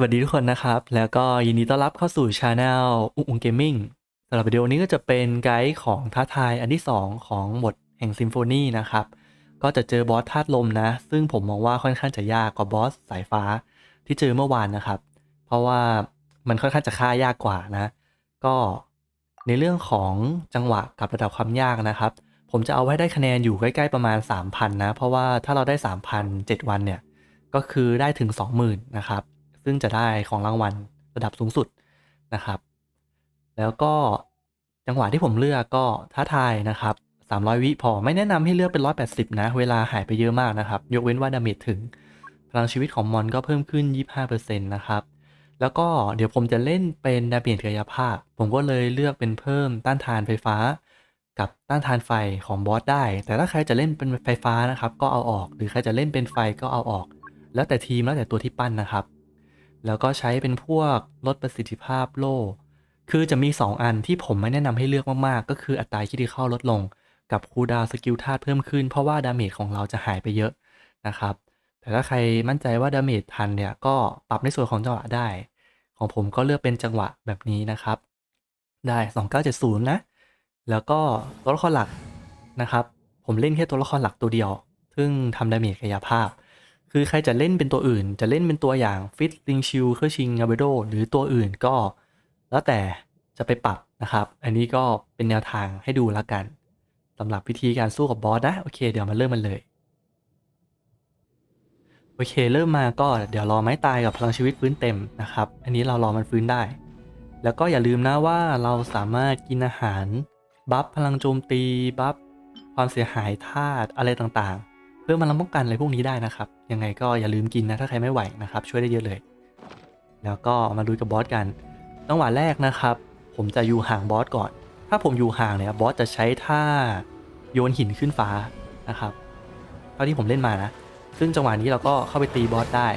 สวัสดีทุกคนนะครับ แล้วก็ยินดีต้อนรับเข้าสู่ช anel อุ้งอุงเกมมิ่งสำหรับวิดีโอนี้ก็จะเป็นไกด์ของท้าทายอันที่ 2 ของบทแห่งซิมโฟนีนะครับ ก็จะเจอบอสธาตุลมนะ ซึ่งผมมองว่าค่อนข้างจะยากกว่าบอสสายฟ้าที่เจอเมื่อวานนะครับ เพราะว่ามันค่อนข้างจะฆ่ายากกว่านะ ก็ในเรื่องของจังหวะกับระดับความยากนะครับ ผมจะเอาไว้ได้คะแนนอยู่ใกล้ๆประมาณ 3,000 นะ เพราะว่าถ้าเราได้ 3,000 7 วันเนี่ยก็คือได้ถึง 20,000 นะครับ ซึ่งจะได้ของรางวัลระดับสูงสุดนะครับ แล้วก็จังหวะที่ผมเลือกก็ท้าทายนะครับ 300 วิพอไม่แนะนำให้เลือกเป็น 180 นะ เวลาหายไปเยอะมากนะครับ ยกเว้นว่าดาเมจถึง พลังชีวิตของมอนก็เพิ่มขึ้น 25%นะครับ แล้วก็เดี๋ยวผมจะเล่นเป็นดาเมจกายภาพ ผมก็เลยเลือกเป็นเพิ่มต้านทานไฟฟ้า กับต้านทานไฟของบอสได้ แต่ถ้าใครจะเล่นเป็นไฟฟ้านะครับ ก็เอาออก หรือใครจะเล่นเป็นไฟก็เอาออก แล้วแต่ทีมแล้วแต่ตัวที่ปั้นนะครับ แล้วก็ใช้เป็นพวกลดประสิทธิภาพโล่ คือจะมี 2 อันที่ผมไม่แนะนำให้เลือกมากๆ ก็คืออัตราคิดเข้าลดลง กับคูดาวสกิลธาตุเพิ่มขึ้น เพราะว่าดาเมจของเราจะหายไปเยอะนะครับ แต่ถ้าใครมั่นใจว่าดาเมจทันเนี่ยก็ปรับในส่วนของจังหวะได้ ของผมก็เลือกเป็นจังหวะแบบนี้นะครับ ได้ 2970 นะ แล้วก็ตัวละครหลักนะครับ ผมเล่นแค่ตัวละครหลักตัวเดียว ซึ่งทำดาเมจกายภาพ คือใครจะเล่นเป็นตัวอื่น จะเล่นเป็นตัวอย่างฟิตลิงชิลเคอร์ชิงอาเบโดหรือตัวอื่นก็ แล้วแต่จะไปปรับนะครับ อันนี้ก็เป็นแนวทางให้ดูแล้วกันสำหรับวิธีการสู้กับบอสนะ โอเค เดี๋ยวมาเริ่มมันเลย โอเค เริ่มมาก็เดี๋ยวรอไม้ตายกับพลังชีวิตฟื้นเต็มนะครับ อันนี้เรารอมันฟื้นได้ แล้วก็อย่าลืมนะว่าเราสามารถกินอาหาร บัฟพลังโจมตี บัฟความเสียหายธาตุอะไรต่างๆ พื่อมาลำป้องกันอะไรพวกนี้ได้นะครับ ยังไงก็อย่าลืมกินนะถ้าใครไม่ไหวนะครับ ช่วยได้เยอะเลย แล้วก็มาดูกับบอสกันจังหวะแรกนะครับ ผมจะอยู่ห่างบอสก่อน ถ้าผมอยู่ห่างเนี่ยบอสจะใช้ท่าโยนหินขึ้นฟ้านะครับเท่าที่ผมเล่นมานะ ซึ่งจังหวะนี้เราก็เข้าไปตีบอสได้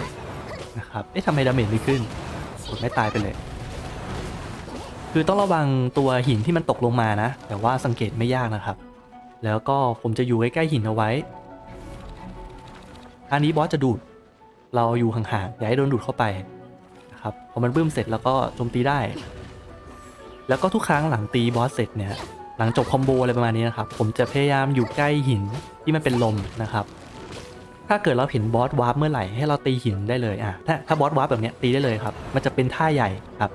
นะครับเอ๊ะทำไมดาเมจไม่ขึ้นกดไม่ตายไปเลย คือต้องระวังตัวหินที่มันตกลงมานะ แต่ว่าสังเกตไม่ยากนะครับ แล้วก็ผมจะอยู่ใกล้ๆหินเอาไว้ อันนี้บอสจะดูด เราอยู่ห่างๆอย่าให้โดนดูดเข้าไปนะครับพอมันบึ้มเสร็จแล้วก็โจมตีได้ แล้วก็ทุกครั้งหลังตีบอสเสร็จเนี่ยหลังจบคอมโบอะไรประมาณนี้นะครับผมจะพยายามอยู่ใกล้หินที่มันเป็นลมนะครับ ถ้าเกิดเราเห็นบอสวาร์ปเมื่อไหร่ให้เราตีหินได้เลยอะถ้าถ้าบอสวาร์ปแบบเนี้ยตีได้เลยครับ มันจะเป็นท่าใหญ่ครับ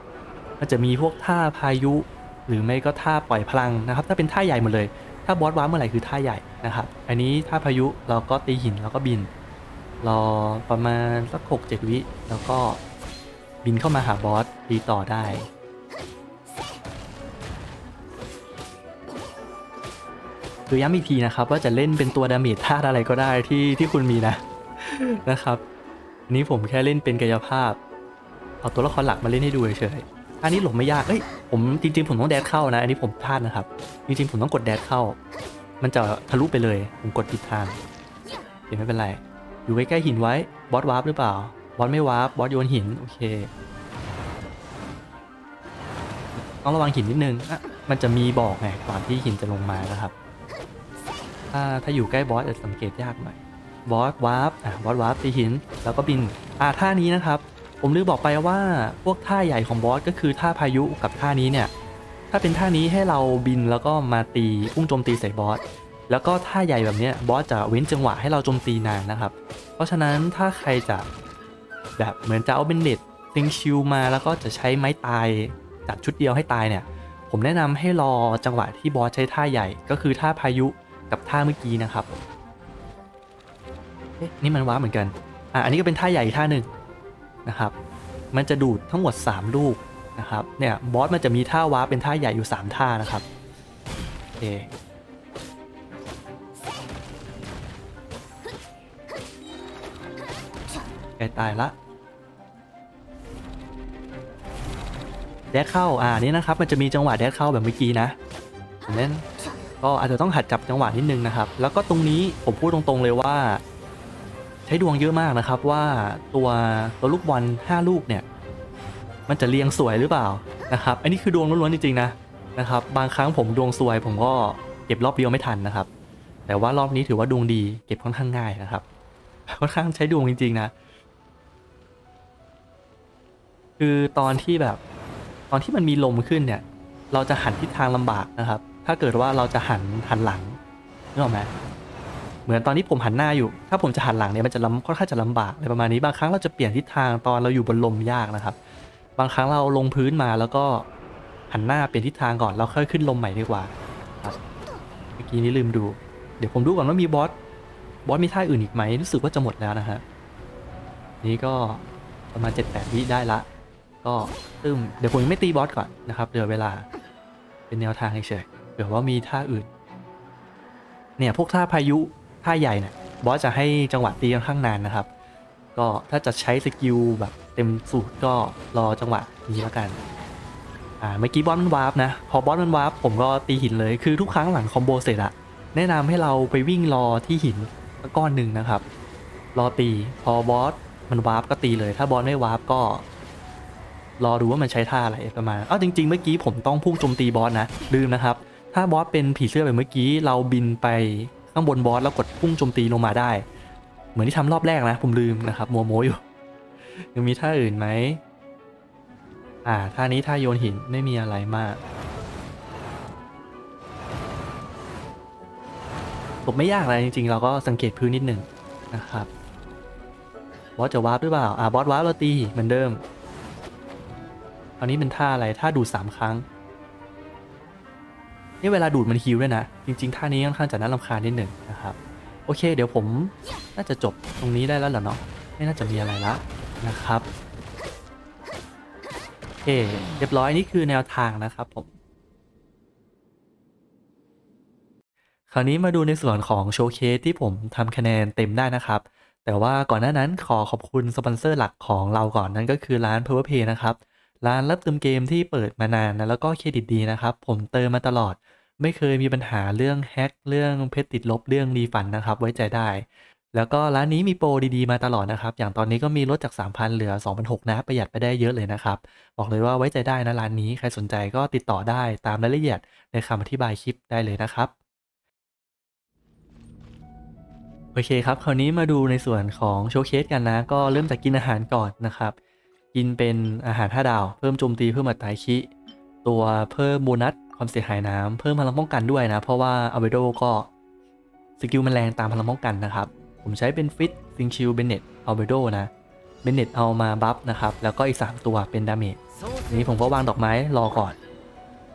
มันจะมีพวกท่าพายุ หรือไม่ก็ท่าปล่อยพลังนะครับ ถ้าเป็นท่าใหญ่หมดเลย ถ้าบอสวาร์ปเมื่อไหร่คือท่าใหญ่นะครับ อันนี้ท่าพายุเราก็ตีหินแล้วก็บิน รอประมาณสักหกเจ็ดวิ แล้วก็บินเข้ามาหาบอสตีต่อได้ คือย้ำอีกทีนะครับว่าจะเล่นเป็นตัวดาเมจธาตุอะไรก็ได้ที่ที่คุณมีนะนะครับอันนี้ผมแค่เล่นเป็นกายภาพ เอาตัวละครหลักมาเล่นให้ดูเฉยๆอันนี้หลบไม่ยากเอ้ยผมจริงๆผมต้องแดดเข้านะ อันนี้ผมพลาดนะครับ จริงๆผมต้องกดแดดเข้า มันจะทะลุไปเลย ผมกดผิดทางเดี๋ยวไม่เป็นไร อยู่ใกล้ๆหินไว้ บอสวาร์ปหรือเปล่า บอสไม่วาร์ป บอสโยนหิน โอเค ต้องระวังหินนิดนึงอะมันจะมีบอกไงก่อนที่หินจะลงมานะครับ ถ้าถ้าอยู่ใกล้บอสจจะสังเกตยากหน่อย บอสวาร์ป อะ บอสวาร์ปตีหิน แล้วก็บิน อ่าท่านี้นะครับ ผมลืมบอกไปว่าพวกท่าใหญ่ของบอสก็คือท่าพายุกับท่านี้เนี่ย ถ้าเป็นท่านี้ให้เราบินแล้วก็มาตีพุ่งโจมตีใส่บอส แล้วก็ท่าใหญ่แบบนี้บอสจะเว้นจังหวะให้เราโจมตีนานนะครับ เพราะฉะนั้นถ้าใครจะแบบเหมือนจะเอาเป็นเน็ตติงชิลมาแล้วก็จะใช้ไม้ตายจัดชุดเดียวให้ตายเนี่ย ผมแนะนำให้รอจังหวะที่บอสใช้ท่าใหญ่ก็คือท่าพายุกับท่าเมื่อกี้นะครับเอ๊นี่มันว้าเหมือนกันอะอันนี้ก็เป็นท่าใหญ่ท่าหนึ่งนะครับ มันจะดูดทั้งหมด 3 ลูกนะครับ เนี่ยบอสมันจะมีท่าวาร์ปเป็นท่าใหญ่อยู่ 3 ท่านะครับโอเค ใกล้ตายละแดดเข้า อ่า นี่นะครับ มันจะมีจังหวะแดดเข้าแบบเมื่อกี้นะผมเล่นก็อาจจะต้องหัดจับจังหวะนิดนึงนะครับ แล้วก็ตรงนี้ผมพูดตรงๆเลยว่า ใช้ดวงเยอะมากนะครับว่าตัวตัวลูกบอล5ลูกเนี่ย มันจะเรียงสวยหรือเปล่านะครับ อันนี้คือดวงล้วนๆจริงๆนะนะครับ บางครั้งผมดวงสวย ผมก็เก็บรอบเดียวไม่ทันนะครับ แต่ว่ารอบนี้ถือว่าดวงดี เก็บค่อนข้างง่ายนะครับ ค่อนข้างใช้ดวงจริงๆนะ คือตอนที่แบบ ตอนที่มันมีลมขึ้นเนี่ย เราจะหันทิศทางลำบากนะครับ ถ้าเกิดว่าเราจะหันหันหลังนึกออกไหมเหมือนตอนที่ผมหันหน้าอยู่ ถ้าผมจะหันหลังเนี่ยมันจะลำค่อนข้างจะลำบากอะไรประมาณนี้บางครั้งเราจะเปลี่ยนทิศทางตอนเราอยู่บนลมยากนะครับ บางครั้งเราลงพื้นมาแล้วก็หันหน้าเปลี่ยนทิศทางก่อนแล้วค่อยขึ้นลมใหม่ดีกว่าครับเมื่อกี้นี้ลืมดู เดี๋ยวผมดูก่อนว่ามีบอสบอสมีท่าอื่นอีกไหมรู้สึกว่าจะหมดแล้วนะฮะนี่ก็ประมาณ 7-8วิได้ละ ก็ตึมเดี๋ยวผมยังไม่ตีบอสก่อนนะครับเหลือเวลาเป็นแนวทางเฉยๆเผื่อว่ามีท่าอื่น เนี่ยพวกท่าพายุท่าใหญ่เนี่ยบอสจะให้จังหวะตีค่อนข้างนานนะครับ ก็ถ้าจะใช้สกิลแบบเต็มสูตรก็รอจังหวะนี้แล้วกันอ่าเมื่อกี้บอสมันวาร์ปนะ พอบอสมันวาร์ปผมก็ตีหินเลยคือทุกครั้งหลังคอมโบเสร็จอะแนะนำให้เราไปวิ่งรอที่หินกก้อนหนึ่งนะครับ รอตีพอบอสมันวาร์ปก็ตีเลย ถ้าบอสไม่วาร์ปก็ รอดูว่ามันใช้ท่าอะไรประมาณอ้าวจริง ๆ เมื่อกี้ผมต้องพุ่งโจมตีบอสนะลืมนะครับ ถ้าบอสเป็นผีเสื้อแบบเมื่อกี้เราบินไปข้างบนบอสแล้วกดพุ่งโจมตีลงมาได้ เหมือนที่ทำรอบแรกนะ ผมลืมนะครับมัวโมอยู่ยังมีท่าอื่นไหมอ่าท่านี้ท่าโยนหินไม่มีอะไรมากผมไม่ยากอะไรจริงๆ เราก็สังเกตพื้นนิดหนึ่งนะครับบอสจะวาร์ปหรือเปล่า อ่าบอสวาร์ปเราตีเหมือนเดิม อันนี้เป็นท่าอะไรท่าดูดสามครั้ง นี่เวลาดูดมันฮิวด้วยนะ จริง ๆ ท่านี้ค่อนข้างจะน่ารำคาญนิดหนึ่งนะครับ โอเค เดี๋ยวผมน่าจะจบตรงนี้ได้แล้วเหรอเนาะไม่น่าจะมีอะไรละนะครับโอเคเรียบร้อยนี่คือแนวทางนะครับผมคราวนี้มาดูในส่วนของโชว์เคสที่ผมทำคะแนนเต็มได้นะครับ แต่ว่าก่อนหน้านั้นขอขอบคุณสปอนเซอร์หลักของเราก่อนนั่นก็คือร้าน Power Pay นะครับ ร้านรับเติมเกมที่เปิดมานานนะแล้วก็เครดิตดีนะครับ ผมเติมมาตลอด ไม่เคยมีปัญหาเรื่องแฮ็กเรื่องเพชรติดลบเรื่องรีฟันนะครับ ไว้ใจได้ แล้วก็ร้านนี้มีโปรดีๆมาตลอดนะครับ อย่างตอนนี้ก็มีลดจาก 3,000 เหลือ 2,600นะประหยัดไปได้เยอะเลยนะครับ บอกเลยว่าไว้ใจได้นะร้านนี้ใครสนใจก็ติดต่อได้ตามรายละเอียดในคำอธิบายคลิปได้เลยนะครับโอเคครับ คราวนี้มาดูในส่วนของโชว์เคสกันนะ ก็เริ่มจากกินอาหารก่อนนะครับ กินเป็นอาหาร5ดาว เพิ่มโจมตีเพิ่มอัตราคิ ตัวเพิ่มโบนัสความเสียหายน้ำเพิ่มพลังป้องกันด้วยนะ เพราะว่าอเวโดก็สกิลมันแรงตามพลังป้องกันนะครับ ผมใช้เป็นฟิตซิงชิลเบนเน็ตอเบโดนะเบนเน็ตเอามาบัฟนะครับ แล้วก็อีก 3 ตัวเป็นดาเมจทีนี้ผมก็วางดอกไม้รอก่อน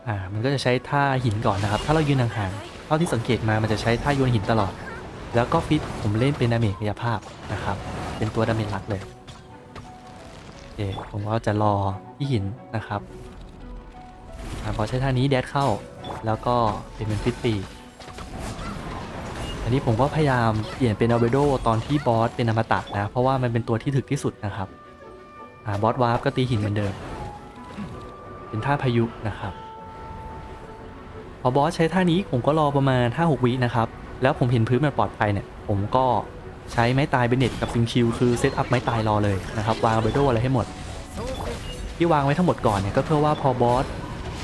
อ่ามันก็จะใช้ท่าหินก่อนนะครับ ถ้าเรายืนห่างๆเท่าที่สังเกตมามันจะใช้ท่าโยนหินตลอด แล้วก็ฟิตผมเล่นเป็นดาเมจกายภาพนะครับเป็นตัวดาเมจหลักเลย เคผมก็จะรอที่หินนะครับอพอใช้ท่านี้แดดเข้า แล้วก็เป็นเป็นฟิตปีอันนี้ผมก็พยายามเปลี่ยนเป็นอัลเบโดตอนที่บอสเป็นอมตะนะ เพราะว่ามันเป็นตัวที่ถึกที่สุดนะครับอบอสวาร์ปก็ตีหินเหมือนเดิม เป็นท่าพายุนะครับ พอบอสใช้ท่านี้ผมก็รอประมาณ5-6วินะครับ แล้วผมเห็นพื้นมันปลอดภัยเนี่ย ผมก็ ใช้ไม้ตายเบนเน็ตกับซิงชิลคือเซตอัพไม้ตายรอเลยนะครับวางเบโดอะไรให้หมด ที่วางไว้ทั้งหมดก่อนเนี่ยก็เพื่อว่าพอบอส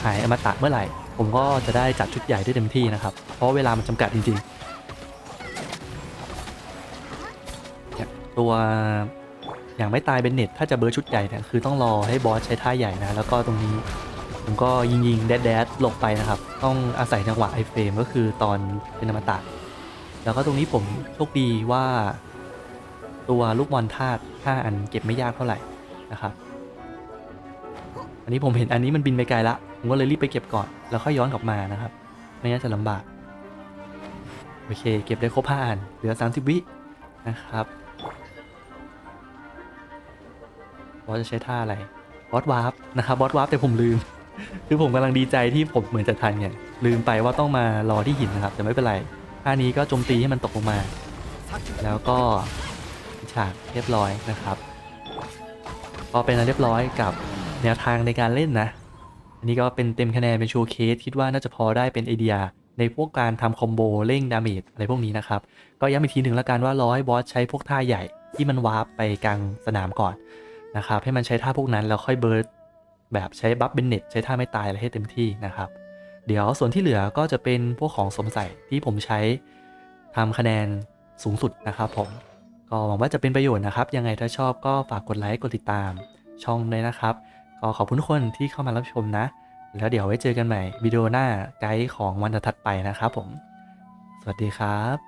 หายอมตะเมื่อไหร่ ผมก็จะได้จัดชุดใหญ่ได้เต็มที่นะครับ เพราะเวลามันจำกัดจริงๆ ตัวอย่างไม่ตายเบนเน็ตถ้าจะเบอร์ชุดใหญ่เนี่ยคือต้องรอให้บอสใช้ท่าใหญ่นะ แล้วก็ตรงนี้ผมก็ยิงยิงๆแดดแดดหลบไปนะครับ ต้องอาศัยจังหวะไอเฟรมก็คือตอนเป็นอมตะ แล้วก็ตรงนี้ผมโชคดีว่า ตัวลูกบอลธาตุ5อันเก็บไม่ยากเท่าไหร่นะครับ อันนี้ผมเห็นอันนี้มันบินไปไกลละ ผมก็เลยรีบไปเก็บก่อน แล้วค่อยย้อนกลับมานะครับ ไม่งั้นจะลำบาก โอเค เก็บได้ครบ5อัน เหลือ 30 วินะครับบอสจะใช้ท่าอะไร บอสวาร์ปนะครับ บอสวาร์ปแต่ผมลืม คือผมกำลังดีใจที่ผมเหมือนจะทันเนี่ย ลืมไปว่าต้องมารอที่หินนะครับ แต่ไม่เป็นไร ท่านี้ก็โจมตีให้มันตกลงมา แล้วก็ฉากเรียบร้อยนะครับพอเป็นอันเรียบร้อยกับแนวทางในการเล่นนะ อันนี้ก็เป็นเต็มคะแนนเป็นโชว์เคสคิดว่าน่าจะพอได้เป็นไอเดียในพวกการทำคอมโบเร่งดาเมจอะไรพวกนี้นะครับ ก็ย้ำอีกทีหนึ่งละกันว่ารอให้บอสใช้พวกท่าใหญ่ที่มันวาร์ปไปกลางสนามก่อนนะครับให้มันใช้ท่าพวกนั้นแล้วค่อยเบิร์ดแบบใช้บัฟเบนเน็ตใช้ท่าไม่ตายอะไรให้เต็มที่นะครับ เดี๋ยวส่วนที่เหลือก็จะเป็นพวกของสวมใส่ที่ผมใช้ทำคะแนนสูงสุดนะครับผม ก็หวังว่าจะเป็นประโยชน์นะครับ ยังไงถ้าชอบก็ฝากกดไลค์กดติดตามช่องด้วยนะครับ ก็ขอบคุณทุกคนที่เข้ามารับชมนะ แล้วเดี๋ยวไว้เจอกันใหม่วิดีโอหน้าไกด์ของวันถัดไปนะครับผม สวัสดีครับ